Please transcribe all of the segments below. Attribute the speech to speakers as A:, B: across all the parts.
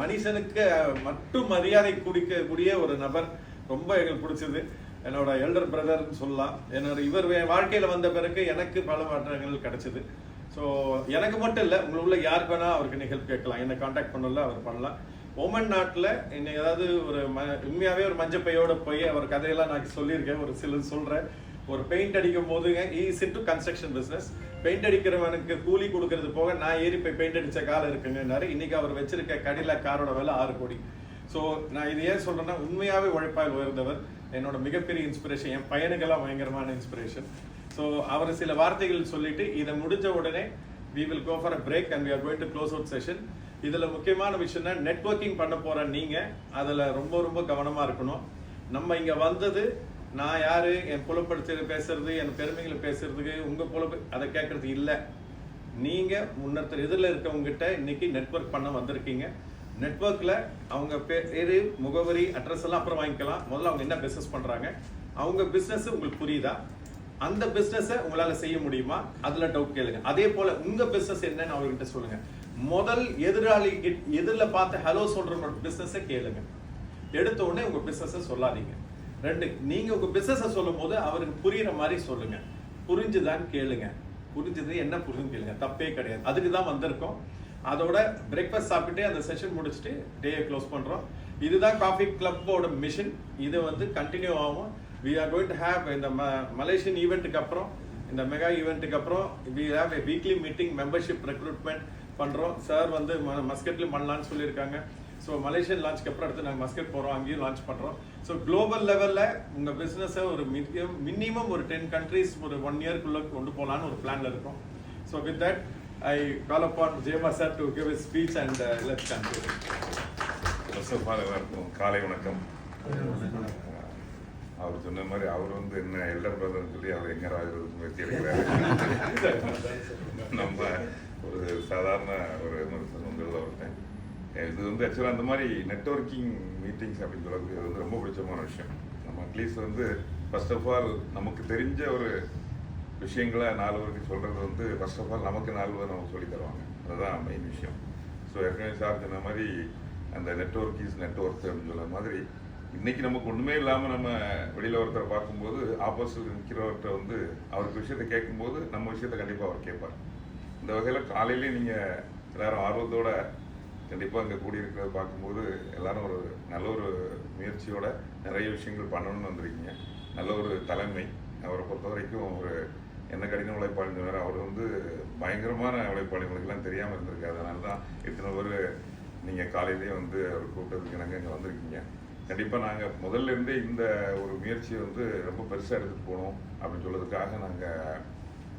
A: மனுஷனுக்கு மட்டும் மரியாதை குடிக்கக்கூடிய ஒரு நபர் ரொம்ப எங்களுக்கு பிடிச்சது. என்னோட எல்டர் பிரதர்னு சொல்லலாம். என்னோட இவர் என் வந்த பிறகு எனக்கு பல மாற்றங்கள் கிடைச்சிது. ஸோ எனக்கு மட்டும் இல்லை உள்ள யாருக்கு வேணால் அவருக்கு நீ ஹெல்ப் கேட்கலாம். என்னை காண்டாக்ட் பண்ணல அவர் பண்ணலாம் ஓமன் நாட்டில் இன்னைக்கு ஏதாவது ஒரு ம உண்மையாகவே ஒரு மஞ்சப்பையோடு போய் அவர் கதையெல்லாம் நான் சொல்லியிருக்கேன். ஒரு சிலர் சொல்கிறேன் ஒரு பெயிண்ட் அடிக்கும் போதுங்க is into construction business paint அடிக்கிறவனுக்கு கூலி கொடுக்கறது போக நான் ஏறி போய் பெயிண்ட் அடித்த காலம் இருக்குங்கன்னாரு. இன்னைக்கு அவர் வச்சிருக்க கடில காரோட விலை ஆறு கோடி. ஸோ நான் இது ஏன் சொல்கிறேன்னா உண்மையாகவே உழைப்பால் உயர்ந்தவர். என்னோட மிகப்பெரிய இன்ஸ்பிரேஷன் என் பையனுக்கெல்லாம் பயங்கரமான இன்ஸ்பிரேஷன் ஸோ அவர் சில வார்த்தைகள் சொல்லிட்டு இதை முடிஞ்ச உடனே we will go for a break and we are going to close out session இதில் முக்கியமான விஷயம்னா நெட்வொர்க்கிங் பண்ண போகிற நீங்கள் அதில் ரொம்ப ரொம்ப கவனமாக இருக்கணும். நம்ம இங்கே வந்தது நான் யார்? என் புலப்படுத்தி பேசுறது என் பெருமைகளை பேசுறதுக்கு உங்கள் புலப்பு அதை கேட்குறது இல்லை. நீங்கள் முன்னத்தர் எதிரில் இருக்கவங்ககிட்ட இன்னைக்கு நெட்வொர்க் பண்ண வந்திருக்கீங்க. நெட்ஒர்க்கில் அவங்க பேர் முகவரி அட்ரஸ் எல்லாம் அப்புறம் வாங்கிக்கலாம். முதல்ல அவங்க என்ன பிஸ்னஸ் பண்ணுறாங்க அவங்க பிஸ்னஸ் உங்களுக்கு புரியுதா? அந்த பிஸ்னஸை உங்களால் செய்ய முடியுமா? அதில் டவுட் கேளுங்க. அதே போல் உங்கள் பிஸ்னஸ் என்னன்னு அவர்கிட்ட சொல்லுங்க. முதல் எதிராளி எதிரில் பார்த்து ஹலோ சொல்கிற பிஸ்னஸை கேளுங்க. எடுத்த உடனே உங்கள் பிஸ்னஸை சொல்லாதீங்க. ரெண்டு நீங்கள் உங்கள் பிஸ்னஸை சொல்லும் போது அவருக்கு புரியுற மாதிரி சொல்லுங்க. புரிஞ்சுதான் கேளுங்க. புரிஞ்சது என்ன புரிஞ்சு கேளுங்க. தப்பே கிடையாது. அதுக்கு தான் வந்திருக்கோம். அதோட பிரேக்ஃபாஸ்ட் சாப்பிட்டு அந்த செஷன் முடிச்சுட்டு டேயை க்ளோஸ் பண்ணுறோம் இதுதான் காஃபி கிளப்போட மிஷின் இது வந்து கண்டினியூ ஆகும். We are going to have இந்த மலேசியன் ஈவெண்ட்டுக்கு அப்புறம் இந்த மெகா ஈவெண்ட்டுக்கு அப்புறம் we have a weekly meeting membership recruitment பண்ணுறோம் சார் வந்து மஸ்கட்லேயும் பண்ணலான்னு சொல்லியிருக்காங்க. ஸோ மலேசியன் லான்ச்க்கு அப்புறம் அடுத்து நாங்கள் மஸ்கட் போகிறோம் அங்கேயும் லான்ச் பண்ணுறோம் ஸோ குளோபல் லெவலில் உங்கள் பிஸ்னஸை ஒரு மினிமம் ஒரு டென் கண்ட்ரீஸ் ஒரு ஒன் இயர்க்குள்ளே கொண்டு போகலான்னு ஒரு பிளான்ல இருக்கோம். So with that I call upon ஜேமா sir to give speech and let's
B: எல்லாருக்கும் காலை வணக்கம். அவர் சொன்ன மாதிரி அவர் வந்து என்ன எல்டர் பிரதர்னு சொல்லி அவர் எங்க ராஜருக்கு முயற்சி எடுக்கிறாரு. நம்ம ஒரு சாதாரண ஒரு மனுஷன் உங்களில் ஒருத்தன் இது வந்து ஆக்சுவலாக அந்த மாதிரி நெட்ஒர்க்கிங் மீட்டிங்ஸ் அப்படின்னு சொல்லக்கூடியது வந்து ரொம்ப பிடிச்சமான விஷயம். நம்ம அட்லீஸ்ட் வந்து ஃபர்ஸ்ட் ஆஃப் ஆல் நமக்கு தெரிஞ்ச ஒரு விஷயங்களை நாலு பேருக்கு சொல்கிறது வந்து ஃபர்ஸ்ட் ஆஃப் ஆல் நமக்கு நாலு பேர் நமக்கு சொல்லி தருவாங்க. அதுதான் மெயின் விஷயம். ஸோ ஏற்கனவே சார் சொன்ன மாதிரி அந்த நெட்ஒர்க் இஸ் நெட்ஒர்க் அப்படின்னு சொல்ல மாதிரி இன்றைக்கி நமக்கு ஒன்றுமே இல்லாமல் நம்ம வெளியில் ஒருத்தரை பார்க்கும்போது ஆப்போசிட் நிற்கிறவர்கிட்ட வந்து அவருக்கு விஷயத்தை கேட்கும்போது நம்ம விஷயத்தை கண்டிப்பாக அவர் கேட்பார். இந்த வகையில் காலையிலேயே நீங்கள் எல்லாரும் ஆர்வத்தோட கண்டிப்பாக அங்கே கூடியிருக்கிறத பார்க்கும்போது எல்லாரும் ஒரு நல்ல ஒரு முயற்சியோட நிறைய விஷயங்கள் பண்ணணும்னு வந்திருக்கீங்க. நல்ல ஒரு தலைமை. அவரை பொறுத்த வரைக்கும் ஒரு என்ன கடின உழைப்பாளின்னு சொன்னார். அவர் வந்து பயங்கரமான உளைப்பாளிங்களுக்குலாம் தெரியாமல் இருந்திருக்கு அதனால தான் இத்தனை பேர் நீங்கள் காலையிலேயே வந்து அவர் கூப்பிட்டதுக்கு நாங்கள் இங்கே வந்திருக்கீங்க. கண்டிப்பாக நாங்கள் முதல்ல இருந்தே இந்த ஒரு முயற்சியை வந்து ரொம்ப பெருசாக எடுத்துகிட்டு போகணும் அப்படின்னு சொல்கிறதுக்காக நாங்கள்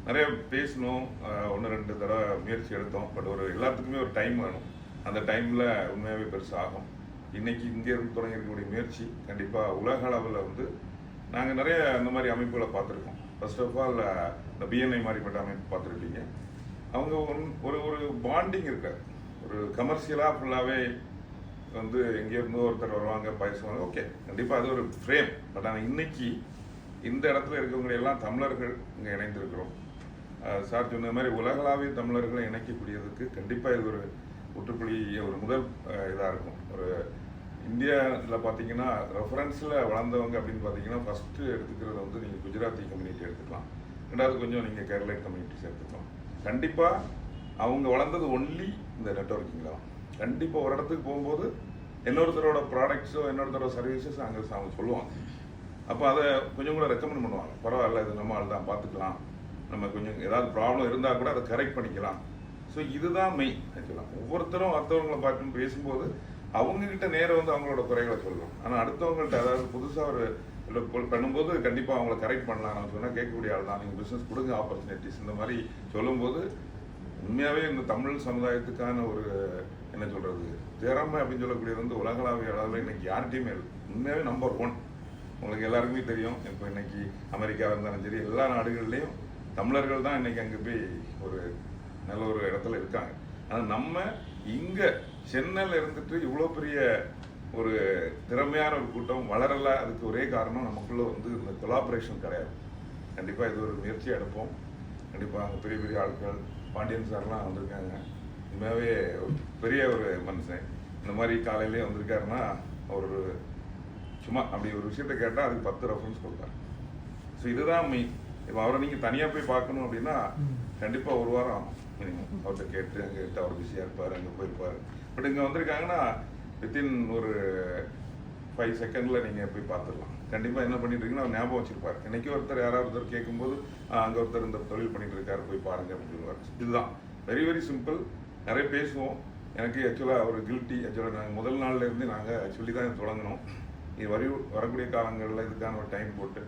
B: நிறைய பேசணும் ஒன்று ரெண்டு தடவை முயற்சி எடுத்தோம். பட் ஒரு எல்லாத்துக்குமே ஒரு டைம் வேணும். அந்த டைமில் உண்மையாகவே பெருசாகும் இன்றைக்கி இங்கே இருந்து தொடங்கியிருக்கக்கூடிய முயற்சி கண்டிப்பாக உலக அளவில் வந்து நாங்கள் நிறைய அந்த மாதிரி அமைப்புகளை பார்த்துருக்கோம். ஃபர்ஸ்ட் ஆஃப் ஆல் இந்த பிஎன்ஐ மாதிரிப்பட்ட அமைப்பு பார்த்துருக்கீங்க அவங்க ஒன்- ஒரு ஒரு பாண்டிங் இருக்காது. ஒரு கமர்ஷியலாக ஃபுல்லாகவே வந்து எங்கேருந்தோ ஒருத்தர் வருவாங்க பேசுவாங்க ஓகே கண்டிப்பாக அது ஒரு ஃப்ரேம் பட் ஆனால் இன்னைக்கு இந்த இடத்துல இருக்கவங்க எல்லாம் தமிழர்கள் இங்கே இணைந்திருக்கிறோம். சார் சொன்ன மாதிரி உலகளாவிய தமிழர்களை இணைக்கக்கூடியதுக்கு கண்டிப்பாக இது ஒரு முற்றுப்புள்ளி ஒரு முதல் இதாக இருக்கும். ஒரு இந்தியாவில் பார்த்தீங்கன்னா ரெஃபரன்ஸில் வளர்ந்தவங்க அப்படின்னு பார்த்தீங்கன்னா ஃபஸ்ட்டு எடுத்துக்கிறது வந்து நீங்கள் குஜராத்தி கம்யூனிட்டி எடுத்துக்கலாம். ரெண்டாவது கொஞ்சம் நீங்கள் கேரளைட் கம்யூனிட்டிஸ் எடுத்துக்கலாம் கண்டிப்பாக அவங்க வளர்ந்தது ஒன்லி இந்த நெட்ஒர்க்கிங்கில் தான். கண்டிப்பாக ஒரு இடத்துக்கு போகும்போது இன்னொருத்தரோட ப்ராடக்ட்ஸோ இன்னொருத்தரோட சர்வீசஸ் அங்கே அவங்க சொல்லுவாங்க. அப்போ அதை கொஞ்சம் கூட ரெக்கமெண்ட் பண்ணுவாங்க. பரவாயில்ல இது நம்ம ஆள் தான் பார்த்துக்கலாம் நம்ம கொஞ்சம் ஏதாவது ப்ராப்ளம் இருந்தால் கூட அதை கரெக்ட் பண்ணிக்கலாம். ஸோ இதுதான் மெயின் ஆக்சுவலாக ஒவ்வொருத்தரும் அடுத்தவங்களை பார்த்து பேசும்போது அவங்கக்கிட்ட நேரம் வந்து அவங்களோட குறைகளை சொல்லலாம் ஆனால் அடுத்தவங்கள்ட்ட அதாவது புதுசாக ஒரு பண்ணும்போது கண்டிப்பாக அவங்கள கரெக்ட் பண்ணலாம். நம்ம சொன்னால் கேட்கக்கூடிய ஆள் தான். நீங்கள் பிஸ்னஸ் கொடுங்க ஆப்பர்ச்சுனிட்டிஸ் இந்த மாதிரி சொல்லும்போது உண்மையாகவே இந்த தமிழ் சமுதாயத்துக்கான ஒரு என்ன சொல்கிறது திறமை அப்படின்னு சொல்லக்கூடியது வந்து உலகளாவிய அளவில் இன்னைக்கு யார்கிட்டையுமே இல்லை. உண்மையாகவே நம்பர் ஒன் உங்களுக்கு எல்லாருக்குமே தெரியும். இப்போ இன்னைக்கு அமெரிக்காவாக இருந்தாலும் சரி எல்லா நாடுகள்லையும் தமிழர்கள் தான் இன்னைக்கு அங்கே போய் ஒரு நல்ல ஒரு இடத்துல இருக்காங்க. ஆனால் நம்ம இங்கே சென்னையில் இருந்துட்டு இவ்வளோ பெரிய ஒரு திறமையான ஒரு கூட்டம் வளரல அதுக்கு ஒரே காரணம் நமக்குள்ள வந்து இந்த கொலாபரேஷன் கிடையாது. கண்டிப்பாக இது ஒரு முயற்சியாக எடுப்போம். கண்டிப்பாக அங்கே பெரிய பெரிய ஆட்கள் பாண்டியன் சார்லாம் வந்திருக்காங்க. உண்மையாகவே ஒரு பெரிய ஒரு மனுஷன். இந்த மாதிரி காலையிலேயே வந்திருக்காருன்னா ஒரு சும்மா அப்படி ஒரு விஷயத்த கேட்டால் அதுக்கு பத்து ரெஃபரன்ஸ் கொடுப்பாரு. ஸோ இதுதான் மெயின் இப்போ அவரை நீங்கள் தனியாக போய் பார்க்கணும் அப்படின்னா கண்டிப்பாக ஒரு வாரம் மினிமம் அவர்கிட்ட கேட்டு அங்கே கேட்டு அவர் பிஸியாக இருப்பார் அங்கே போயிருப்பார் பட் இங்கே வந்திருக்காங்கன்னா வித்தின் ஒரு ஃபைவ் செகண்டில் நீங்கள் போய் பார்த்துடலாம் கண்டிப்பாக என்ன பண்ணிட்டுருக்கீங்கன்னா அவர் ஞாபகம் வச்சிருப்பார். இன்றைக்கி ஒருத்தர் யாராவது ஒருத்தர் கேட்கும்போது அங்கே ஒருத்தர் இந்த தொழில் பண்ணிட்டு இருக்காரு போய் பாருங்க அப்படின்னு சொல்லுவார். இதுதான். வெரி வெரி சிம்பிள் நிறைய பேசுவோம். எனக்கு ஆக்சுவலாக ஒரு கில்ட்டி ஆக்சுவலாக நாங்கள் முதல் நாள்லேருந்து நாங்கள் சொல்லி தான் தொடங்கினோம். இது வரி வரக்கூடிய காலங்களில் இதுக்கான ஒரு டைம் போட்டு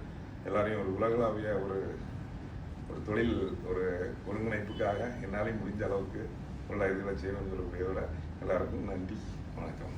B: எல்லாரையும் ஒரு உலகளாவிய ஒரு ஒரு தொழில் ஒரு ஒருங்கிணைப்புக்காக என்னாலே முடிஞ்ச அளவுக்கு உள்ள இதில் செய்யணும் சொல்லக்கூடியதோட எல்லாருக்கும் நன்றி வணக்கம்.